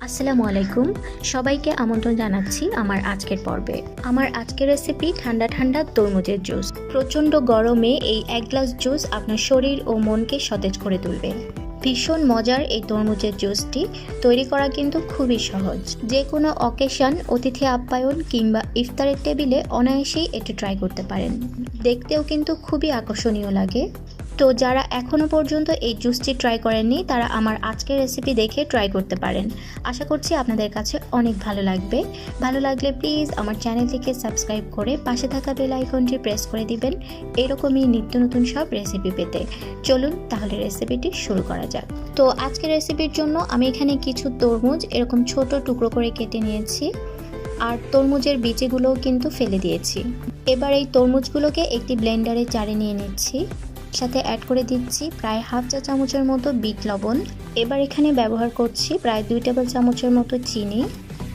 আসসালামু আলাইকুম। সবাইকে আমন্ত্রণ জানাচ্ছি আমার আজকের পর্বে। আমার আজকের রেসিপি ঠান্ডা ঠান্ডা তরমুজের জুস প্রচণ্ড গরমে এই এক গ্লাস জুস আপনার শরীর ও মনকে সতেজ করে তুলবে। ভীষণ মজার এই তরমুজের জুসটি তৈরি করা কিন্তু খুবই সহজ। যে কোনো অকেশন অতিথি আপ্যায়ন কিংবা ইফতারের টেবিলে অনায়াসেই এটি ট্রাই করতে পারেন। দেখতেও কিন্তু খুবই আকর্ষণীয় লাগে। তো যারা এখনও পর্যন্ত এই জুসটি ট্রাই করেননি, তারা আমার আজকের রেসিপি দেখে ট্রাই করতে পারেন। আশা করছি আপনাদের কাছে অনেক ভালো লাগবে। ভালো লাগলে প্লিজ আমার চ্যানেলটিকে সাবস্ক্রাইব করে পাশে থাকা বেল আইকনটি প্রেস করে দিবেন। এরকমই নিত্য নতুন সব রেসিপি পেতে। চলুন তাহলে রেসিপিটি শুরু করা যাক। তো আজকের রেসিপির জন্য আমি এখানে কিছু তরমুজ এরকম ছোট টুকরো করে কেটে নিয়েছি। আর তরমুজের বীজগুলোও কিন্তু ফেলে দিয়েছি। এবার এই তরমুজগুলোকে একটি ব্লেন্ডারে চারে নিয়ে নিচ্ছি। সাথে অ্যাড করে দিচ্ছি প্রায় হাফ চা চামচের মতো বিট লবণ। এবার এখানে ব্যবহার করছি প্রায় দুই টেবিল চামচের মতো চিনি।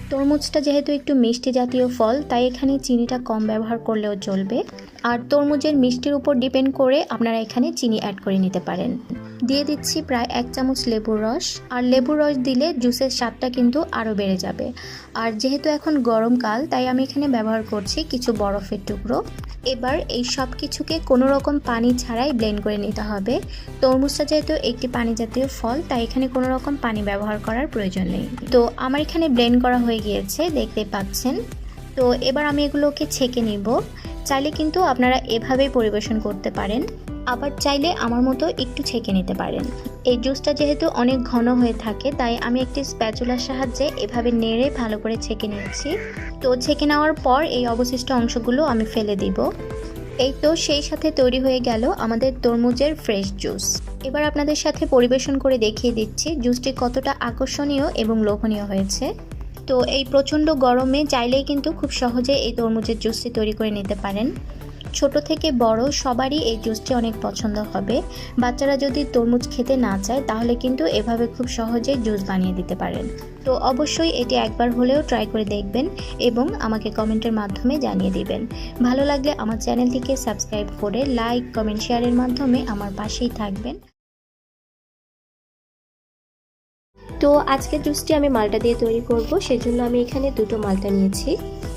তরমুজটা যেহেতু একটু মিষ্টি জাতীয় ফল, তাই এখানে চিনিটা কম ব্যবহার করলেও চলবে। আর তরমুজের মিষ্টির উপর ডিপেন্ড করে আপনারা এখানে চিনি অ্যাড করে নিতে পারেন। দিয়ে দিচ্ছি প্রায় এক চামচ লেবুর রস। আর লেবুর রস দিলে জুসের স্বাদটা কিন্তু আরও বেড়ে যাবে। আর যেহেতু এখন গরমকাল, তাই আমি এখানে ব্যবহার করছি কিছু বরফের টুকরো। এবার এই সব কিছুকে কোনো রকম পানি ছাড়াই ব্লেন্ড করে নিতে হবে। তরমুজটা যেহেতু একটি পানি জাতীয় ফল, তাই এখানে কোনো রকম পানি ব্যবহার করার প্রয়োজন নেই। তো আমার এখানে ব্লেন্ড করা হয়ে গিয়েছে, দেখতে পাচ্ছেন। তো এবার আমি এগুলোকে ছেঁকে নিব। চাইলে কিন্তু আপনারা এভাবেই পরিবেশন করতে পারেন। আবার চাইলে আমার মতো একটু ছেঁকে নিতে পারেন। এই জুসটা যেহেতু অনেক ঘন হয়ে থাকে, তাই আমি একটি স্প্যাচুলার সাহায্যে এভাবে নেড়ে ভালো করে ছেঁকে নিয়েছি তো ছেঁকে নেওয়ার পর এই অবশিষ্ট অংশগুলো আমি ফেলে দিব। এই তো সেই সাথে তৈরি হয়ে গেল আমাদের তরমুজের ফ্রেশ জুস। এবার আপনাদের সাথে পরিবেশন করে দেখিয়ে দিচ্ছি জুসটি কতটা আকর্ষণীয় এবং লোভনীয় হয়েছে। তো এই প্রচণ্ড গরমে চাইলেই কিন্তু খুব সহজে এই তরমুজের জুসটি তৈরি করে নিতে পারেন। ছোট থেকে বড় সবারই এই জুসটি অনেক পছন্দ হবে। বাচ্চারা যদি তরমুজ খেতে না চায়, তাহলে কিন্তু এভাবে খুব সহজেই জুস বানিয়ে দিতে পারেন। তো অবশ্যই এটি একবার হলেও ট্রাই করে দেখবেন এবং আমাকে কমেন্টের মাধ্যমে জানিয়ে দিবেন। ভালো লাগলে আমার চ্যানেলটিকে সাবস্ক্রাইব করে লাইক, কমেন্ট, শেয়ারের মাধ্যমে আমার পাশেই থাকবেন। তো আজকের জুসটি আমি মালটা দিয়ে তৈরি করব, সেজন্য আমি এখানে দুটো মালটা নিয়েছি।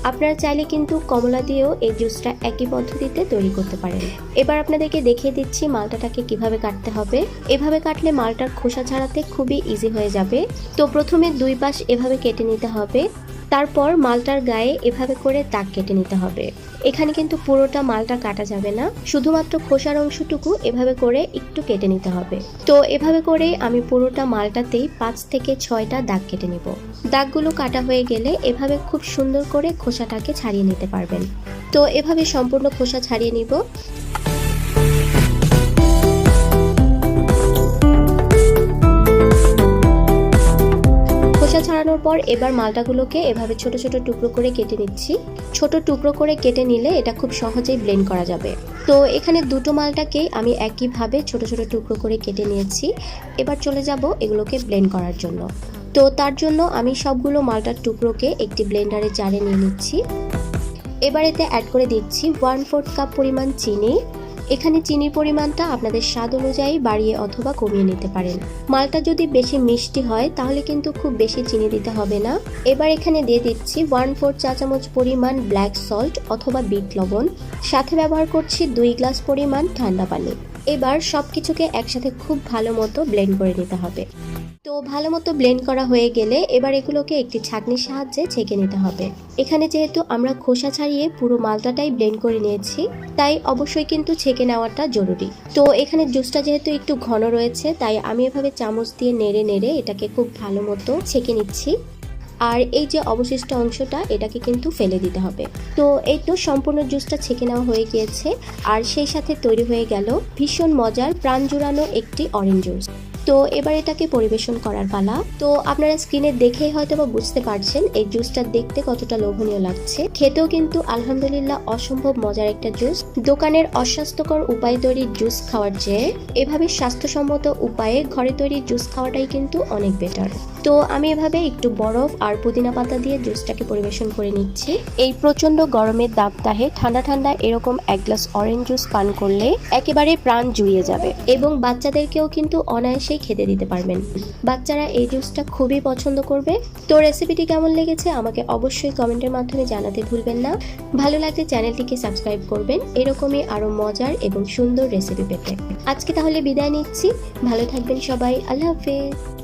আপনারা চাইলে কিন্তু কমলা দিয়েও এই জুসটা একই পদ্ধতিতে তৈরি করতে পারেন। এবার আপনাদেরকে দেখিয়ে দিচ্ছি মালটাটাকে কীভাবে কাটতে হবে। এভাবে কাটলে মালটার খোসা ছাড়াতে খুবই ইজি হয়ে যাবে। তো প্রথমে দুই পাশ এভাবে কেটে নিতে হবে। তারপর মালটার গায়ে এভাবে করে দাগ কেটে নিতে হবে। এখানে কিন্তু পুরোটা মালটা কাটা যাবে না, শুধুমাত্র খোসার অংশটুকু এভাবে করে একটু কেটে নিতে হবে। তো এভাবে করে আমি পুরোটা মালটাতেই পাঁচ থেকে ছয়টা দাগ কেটে নিব। দাগগুলো কাটা হয়ে গেলে এভাবে খুব সুন্দর করে খোসাটাকে ছাড়িয়ে নিতে পারবেন। তো এভাবে সম্পূর্ণ খোসা ছাড়িয়ে নিব। পর এবার মালটাগুলোকে এভাবে ছোট ছোট টুকরো করে কেটে নিচ্ছি। ছোট টুকরো করে কেটে নিলে এটা খুব সহজেই ব্লেন্ড করা যাবে। তো এখানে দুটো মালটাকেই আমি একইভাবে ছোট ছোট টুকরো করে কেটে নিয়েছি। এবার চলে যাব এগুলোকে ব্লেন্ড করার জন্য। তো তার জন্য আমি সবগুলো মালটার টুকরোকে একটি ব্লেন্ডারে জারে নিয়ে নিচ্ছি। এবার এতে অ্যাড করে দিচ্ছি ওয়ান ফোর্থ কাপ পরিমাণ চিনি। এখানে চিনির পরিমাণটা আপনাদের স্বাদ অনুযায়ী বাড়িয়ে অথবা কমিয়ে নিতে পারেন। মালটা যদি বেশি মিষ্টি হয়, তাহলে কিন্তু খুব বেশি চিনি দিতে হবে না। এবার এখানে দিয়ে দিচ্ছি ওয়ান ফোর চা চামচ পরিমাণ ব্ল্যাক সল্ট অথবা বিট লবণ। সাথে ব্যবহার করছি দুই গ্লাস পরিমাণ ঠান্ডা পানি। এবার সব কিছুকে একসাথে খুব ভালো মতো ব্লেন্ড করে নিতে হবে। তো ভালো মতো ব্লেন্ড করা হয়ে গেলে এবার এগুলোকে একটি ছাঁকনির সাহায্যে ছেঁকে নিতে হবে। এখানে যেহেতু আমরা খোসা ছাড়িয়ে পুরো মালটাটাই ব্লেন্ড করে নিয়েছি, তাই অবশ্যই কিন্তু ছেঁকে নেওয়াটা জরুরি। তো এখানে জুসটা যেহেতু একটু ঘন রয়েছে, তাই আমি এভাবে চামচ দিয়ে নেড়ে নেড়ে এটাকে খুব ভালো মতো ছেঁকে নিচ্ছি। আর এই যে অবশিষ্ট অংশটা, এটাকে কিন্তু ফেলে দিতে হবে। তো এই তো সম্পূর্ণ জুসটা ছেঁকে নেওয়া হয়ে গিয়েছে। আর সেই সাথে তৈরি হয়ে গেল ভীষণ মজার প্রাণ জুড়ানো একটি অরেঞ্জ জুস তো এবার এটাকে পরিবেশন করার পালা। তো আপনারা স্ক্রিনে দেখেই হয়তো বা বুঝতে পারছেন, এই জুসটা দেখতে কতটা লোভনীয় লাগছে। খেতেও কিন্তু আলহামদুলিল্লাহ অসম্ভব মজার একটা জুস দোকানের অস্বাস্থ্যকর উপায়ে তৈরি জুস খাওয়ার চেয়ে, এভাবে স্বাস্থ্যসম্মত উপায়ে ঘরে তৈরি জুস খাওয়াটাই কিন্তু অনেক বেটার তো আমি এভাবে একটু বরফ আর পুদিনা পাতা দিয়ে জুসটাকে পরিবেশন করে নিচ্ছি। এই প্রচণ্ড গরমের দাবদাহে ঠান্ডা ঠান্ডা এরকম এক গ্লাস অরেঞ্জ জুস পান করলে একেবারে প্রাণ জুড়িয়ে যাবে। এবং বাচ্চাদেরকেও কিন্তু বাচ্চাদেরকেই খেতে দিতে পারবেন। বাচ্চারা এই জুসটা খুবই পছন্দ করবে। তো রেসিপিটি কেমন লেগেছে আমাকে অবশ্যই কমেন্টের মাধ্যমে জানাতে ভুলবেন না। ভালো লাগলে চ্যানেলটিকে সাবস্ক্রাইব করবেন। এরকমই আরও মজার এবং সুন্দর রেসিপি পেতে। আজকে তাহলে বিদায় নিচ্ছি। ভালো থাকবেন সবাই। আল্লাহ হাফেজ।